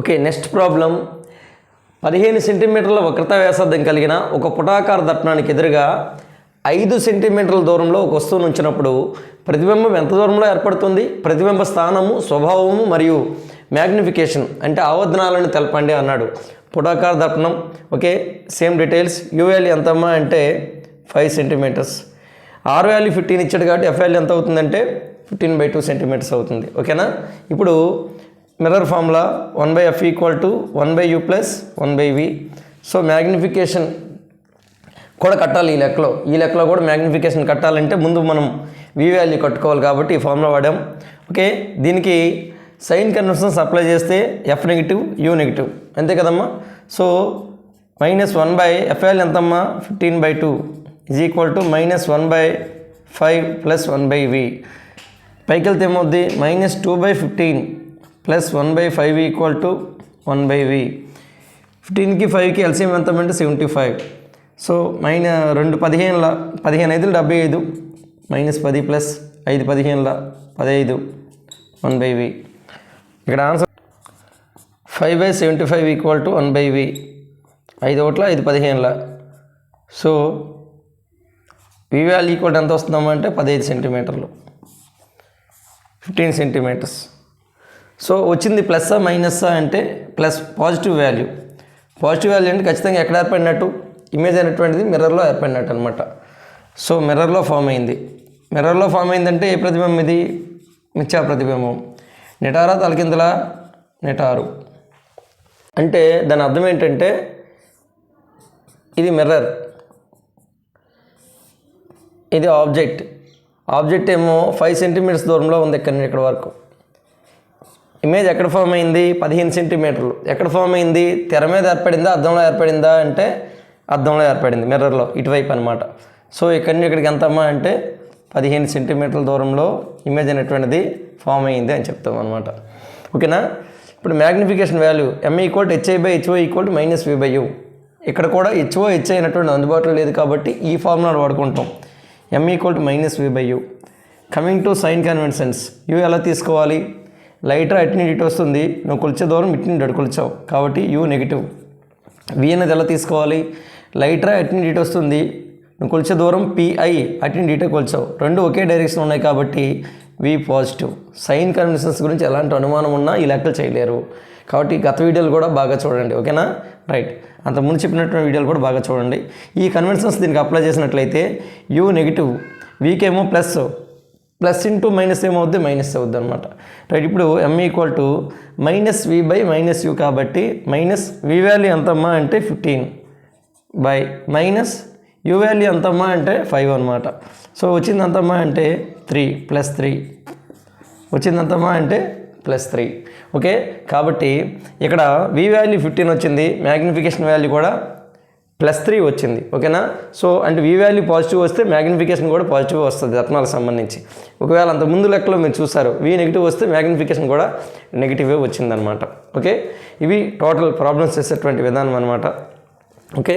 Okay next problem. పదిహేను సెంటీమీటర్ల వక్రత వ్యాసార్థం కలిగిన ఒక పుటాకార దట్టణానికి ఎదురుగా ఐదు సెంటీమీటర్ల దూరంలో ఒక వస్తువును ఉంచినప్పుడు ప్రతిబింబం ఎంత దూరంలో ఏర్పడుతుంది? ప్రతిబింబ స్థానము స్వభావము మరియు మ్యాగ్నిఫికేషన్ అంటే ఆవర్ధనాలను తెలపండి అన్నాడు. పుటాకార దర్పణం okay same details u value ఎంతమ్మా అంటే five centimetres r value fifteen ఇచ్చాడు కాబట్టి ఎఫ్ వాల్యూ ఎంత అవుతుందంటే ఫిఫ్టీన్ బై టూ సెంటీమీటర్స్ అవుతుంది. ఓకేనా ఇప్పుడు mirror formula one by f equal to one by u plus one by v. So magnification కూడా కట్టాలి ఈ లెక్కలో. ఈ లెక్కలో కూడా మ్యాగ్నిఫికేషన్ కట్టాలంటే ముందు మనం వి వాల్యూ కట్టుకోవాలి కాబట్టి ఈ ఫార్ములా వాడాం. ఓకే? దీనికి సైన్ కన్వెన్షన్స్ అప్లై చేస్తే ఎఫ్ నెగిటివ్ యూ నెగిటివ్. అంతే కదమ్మా? సో మైనస్ వన్ బై ఎఫ్ఐఎల్ ఎంతమ్మా? Fifteen by two is equal to minus one by five plus one by v. పైకి వెళ్తే ఏమవుద్ది? Minus two by fifteen. Plus one by five equal to one by v. ఫిఫ్టీన్కి ఫైవ్కి LCM ఎంత అంటే seventy five. So మైన రెండు పదిహేనుల పదిహేను ఐదులు డెబ్బై ఐదు మైనస్ పది ప్లస్ ఐదు పదిహేనుల పదహైదు వన్ బై వి. ఇక్కడ answer five by seventy five equal to one by V. ఐదు ఒకట్ల ఐదు పదిహేనుల. సో వి వాల్యూ ఈక్వల్ ఎంత వస్తుందమ్మా అంటే పదహైదు సెంటీమీటర్లు. Fifteen centimetres. సో వచ్చింది ప్లస్సా మైనస్సా అంటే plus positive value. Positive value అంటే ఖచ్చితంగా ఎక్కడ ఏర్పడినట్టు? ఇమేజ్ అయినటువంటిది మిర్రర్లో ఏర్పడినట్టు అనమాట సో మిర్రర్లో ఫామ్ అయింది. మిర్రర్లో ఫామ్ అయిందంటే ఏ ప్రతిబింబం ఇది? మిథ్యా ప్రతిబింబం. నిటారా తలకిందులా? నిటారు. అంటే దాని అర్థం ఏంటంటే ఇది మిర్రర్. ఇది ఆబ్జెక్ట్. ఆబ్జెక్ట్ ఏమో ఫైవ్ సెంటీమీటర్స్ దూరంలో ఉంది ఇక్కడ ఇక్కడ వరకు. ఇమేజ్ ఎక్కడ ఫామ్ అయింది? పదిహేను సెంటీమీటర్లు. ఎక్కడ ఫామ్ అయింది? తెర మీద ఏర్పడిందా? అద్దంలో ఏర్పడిందా? అంటే అద్దంలో ఏర్పడింది మిర్రర్లో ఇటువైపు అనమాట సో ఇక్కడి నుంచి ఇక్కడికి ఎంతమ్మా అంటే పదిహేను సెంటీమీటర్ల దూరంలో ఇమేజ్ అనేటువంటిది ఫామ్ అయింది అని చెప్తాం అనమాట ఓకేనా? ఇప్పుడు magnification value ME equal HI by HO equal minus v by u ఇక్కడ కూడా హెచ్ఓ హెచ్ఐ అయినటువంటి అందుబాటులో లేదు కాబట్టి ఈ ఫార్ములాను వాడుకుంటాం. M equal to minus v by u coming to sign conventions u ఎలా తీసుకోవాలి? లైటర్ అటు నుండి ఇటు వస్తుంది. నువ్వు కొలిచే దూరం ఇటు నుండి అటు కొలిచావు. కాబట్టి యూ నెగిటివ్. వి అనేది ఎలా తీసుకోవాలి? లైటర్ అటు నుండి ఇటు వస్తుంది. నువ్వు కొలిచే దూరం పిఐ అటు నుండి ఇటే కొలిచావు. రెండు ఒకే డైరెక్షన్ ఉన్నాయి కాబట్టి వి పాజిటివ్. సైన్ కన్వెన్షన్స్ గురించి ఎలాంటి అనుమానం ఉన్నా ఈ లెక్కలు చేయలేరు. కాబట్టి గత వీడియోలు కూడా బాగా చూడండి. ఓకేనా? రైట్. అంత ముందు చెప్పినటువంటి వీడియోలు కూడా బాగా చూడండి. ఈ కన్వెన్షన్స్ దీనికి అప్లై చేసినట్లయితే యూ నెగిటివ్. వీకేమో ప్లస్. ప్లస్ ఇంటూ మైనస్ ఏమవుద్ది? మైనస్ అవుద్ది అనమాట రైట్ ఇప్పుడు m equal to minus v by minus u కాబట్టి మైనస్ వి వాల్యూ ఎంతమ్మా అంటే fifteen by minus u value ఎంతమ్మా అంటే ఫైవ్ అనమాట సో వచ్చింది ఎంతమ్మా అంటే త్రీ ప్లస్ త్రీ. వచ్చింది ఎంతమ్మా అంటే ప్లస్ త్రీ. ఓకే? కాబట్టి ఇక్కడ వి వాల్యూ ఫిఫ్టీన్ వచ్చింది మ్యాగ్నిఫికేషన్ వాల్యూ కూడా ప్లస్ త్రీ వచ్చింది ఓకేనా? సో అంటే వి వాల్యూ పాజిటివ్ వస్తే మ్యాగ్నిఫికేషన్ కూడా పాజిటివ్ వస్తుంది రత్నాలకు సంబంధించి. ఒకవేళ అంత ముందు లెక్కలో మీరు చూసారు వి నెగిటివ్ వస్తే మ్యాగ్నిఫికేషన్ కూడా నెగిటివే వచ్చిందనమాట ఓకే? ఇవి టోటల్ ప్రాబ్లమ్స్ చేసేటువంటి విధానం అనమాట ఓకే?